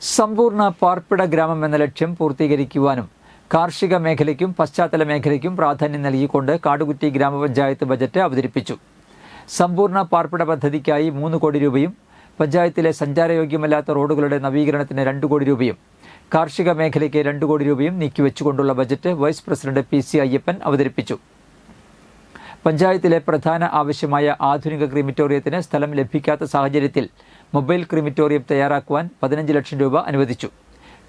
സമ്പൂർണ പാർപ്പിട ഗ്രാമം എന്ന ലക്ഷ്യം പൂർത്തീകരിക്കുവാനും കാർഷിക മേഖലയ്ക്കും പശ്ചാത്തല മേഖലയ്ക്കും പ്രാധാന്യം നൽകിക്കൊണ്ട് കാടുകുറ്റി ഗ്രാമപഞ്ചായത്ത് ബജറ്റ് അവതരിപ്പിച്ചു. സമ്പൂർണ പാർപ്പിട പദ്ധതിക്കായി മൂന്ന് കോടി രൂപയും പഞ്ചായത്തിലെ സഞ്ചാരയോഗ്യമല്ലാത്ത റോഡുകളുടെ നവീകരണത്തിന് രണ്ട് കോടി രൂപയും കാർഷിക മേഖലയ്ക്ക് രണ്ട് കോടി രൂപയും നീക്കിവെച്ചുകൊണ്ടുള്ള budget vice president P C Ayyappan അവതരിപ്പിച്ചു. പഞ്ചായത്തിലെ പ്രധാന ആവശ്യമായ ആധുനിക ക്രിമിറ്റോറിയത്തിന് സ്ഥലം ലഭിക്കാത്ത സാഹചര്യത്തിൽ മൊബൈൽ ക്രിമിറ്റോറിയം തയ്യാറാക്കുവാൻ പതിനഞ്ച് ലക്ഷം രൂപ അനുവദിച്ചു.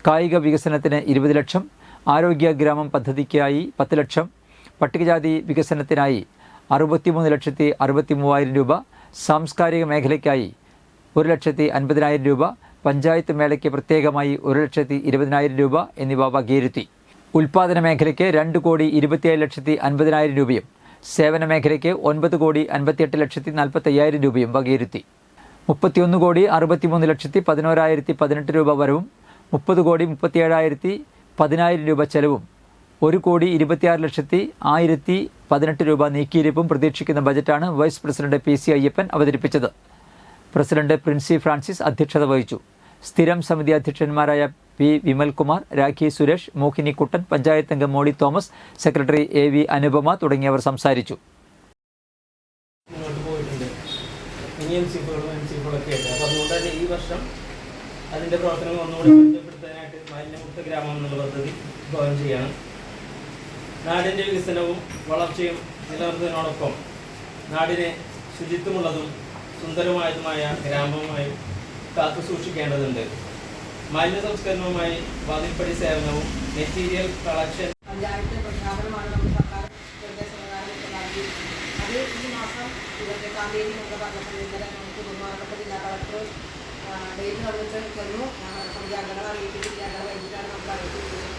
കായിക വികസനത്തിന് ഇരുപത് ലക്ഷം ആരോഗ്യ ഗ്രാമം പദ്ധതിക്കായി പത്ത് ലക്ഷം പട്ടികജാതി വികസനത്തിനായി അറുപത്തിമൂന്ന് ലക്ഷത്തി അറുപത്തി മൂവായിരം രൂപ സാംസ്കാരിക മേഖലയ്ക്കായി ഒരു ലക്ഷത്തി അൻപതിനായിരം രൂപ പഞ്ചായത്ത് മേളയ്ക്ക് പ്രത്യേകമായി ഒരു ലക്ഷത്തി ഇരുപതിനായിരം രൂപ എന്നിവ വകയിരുത്തി. ഉൽപാദന മേഖലയ്ക്ക് രണ്ട് കോടി ഇരുപത്തിയേഴ് ലക്ഷത്തി അൻപതിനായിരം രൂപയും സേവന മേഖലയ്ക്ക് ഒൻപത് കോടി അൻപത്തിയെട്ട് ലക്ഷത്തി നാൽപ്പത്തയ്യായിരം രൂപയും വകയിരുത്തി. മുപ്പത്തിയൊന്ന് കോടി അറുപത്തിമൂന്ന് ലക്ഷത്തി പതിനോരായിരത്തി പതിനെട്ട് രൂപ വരവും മുപ്പത് കോടി മുപ്പത്തിയേഴായിരത്തി പതിനായിരം രൂപ ചെലവും ഒരു കോടി ഇരുപത്തിയാറ് ലക്ഷത്തി ആയിരത്തി പതിനെട്ട് രൂപ നീക്കിയിരിപ്പും പ്രതീക്ഷിക്കുന്ന ബജറ്റാണ് vice president P C Ayyappan അവതരിപ്പിച്ചത്. പ്രസിഡന്റ് പ്രിൻസി ഫ്രാൻസിസ് അധ്യക്ഷത വഹിച്ചു. സ്ഥിരം സമിതി അധ്യക്ഷന്മാരായ പി വിമൽകുമാർ രാഖി സുരേഷ് മോഹിനി കുട്ടൻ പഞ്ചായത്ത് അംഗം Molly Thomas secretary A V Anupama തുടങ്ങിയവർ സംസാരിച്ചു. ഇനി എം സി ഫോളും എം സി ഫോളൊക്കെ ആയിട്ട് അപ്പോൾ അതുകൊണ്ട് തന്നെ ഈ വർഷം അതിന്റെ പ്രവർത്തനങ്ങൾ ഒന്നുകൂടി മെച്ചപ്പെടുത്താനായിട്ട് മാലിന്യമുക്ത ഗ്രാമം എന്നുള്ള പദ്ധതി ഭവനം ചെയ്യണം. നാടിന്റെ വികസനവും വളർച്ചയും നിലനിർത്തുന്നതിനോടൊപ്പം നാടിനെ ശുചിത്വമുള്ളതും സുന്ദരമായതുമായ ഗ്രാമമായി കാത്തു സൂക്ഷിക്കേണ്ടതുണ്ട്. മാലിന്യ സംസ്കരണവുമായി വാതിൽപ്പടി സേവനവും മെറ്റീരിയൽ കളക്ഷൻ പഞ്ചായത്ത് പ്രഖ്യാപനമാണ് സർക്കാർ നിർദ്ദേശപ്രകാരം ഇപ്പോൾ നൽകി അത് ഈ മാസം ഇരുപത്തെട്ടാം തീയതി ഇന്നലെ നമുക്ക് ബഹുമാനപ്പെട്ട ജില്ലാ കളക്ടർ ഡേറ്റ് തന്നിട്ട് തന്നു സമിതി അംഗങ്ങളെ അറിയിച്ചിട്ടില്ല അംഗങ്ങളെ കഴിഞ്ഞിട്ടാണ് നമുക്ക് അറിയിച്ചിട്ടുള്ളത്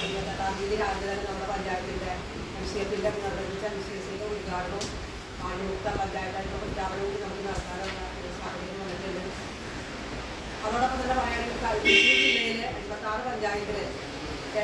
ഇരുപത്തെട്ടാം തീയതി രാവിലെ തന്നെ നമ്മുടെ പഞ്ചായത്തിന്റെ എം സി എഫിന്റെ നിർവഹിച്ച എം സി എസിന്റെ ഉദ്ഘാടനവും മാലിന്യമുക്ത പഞ്ചായത്തായിട്ടുള്ള പ്രഖ്യാപനം കൂടി നമുക്ക് നടത്താനുള്ള സാഹചര്യം വന്നിട്ടുണ്ട്. അതോടൊപ്പം തന്നെ പറയുകയാണെങ്കിൽ ജില്ലയിലെ എൺപത്താറ് പഞ്ചായത്തിൽ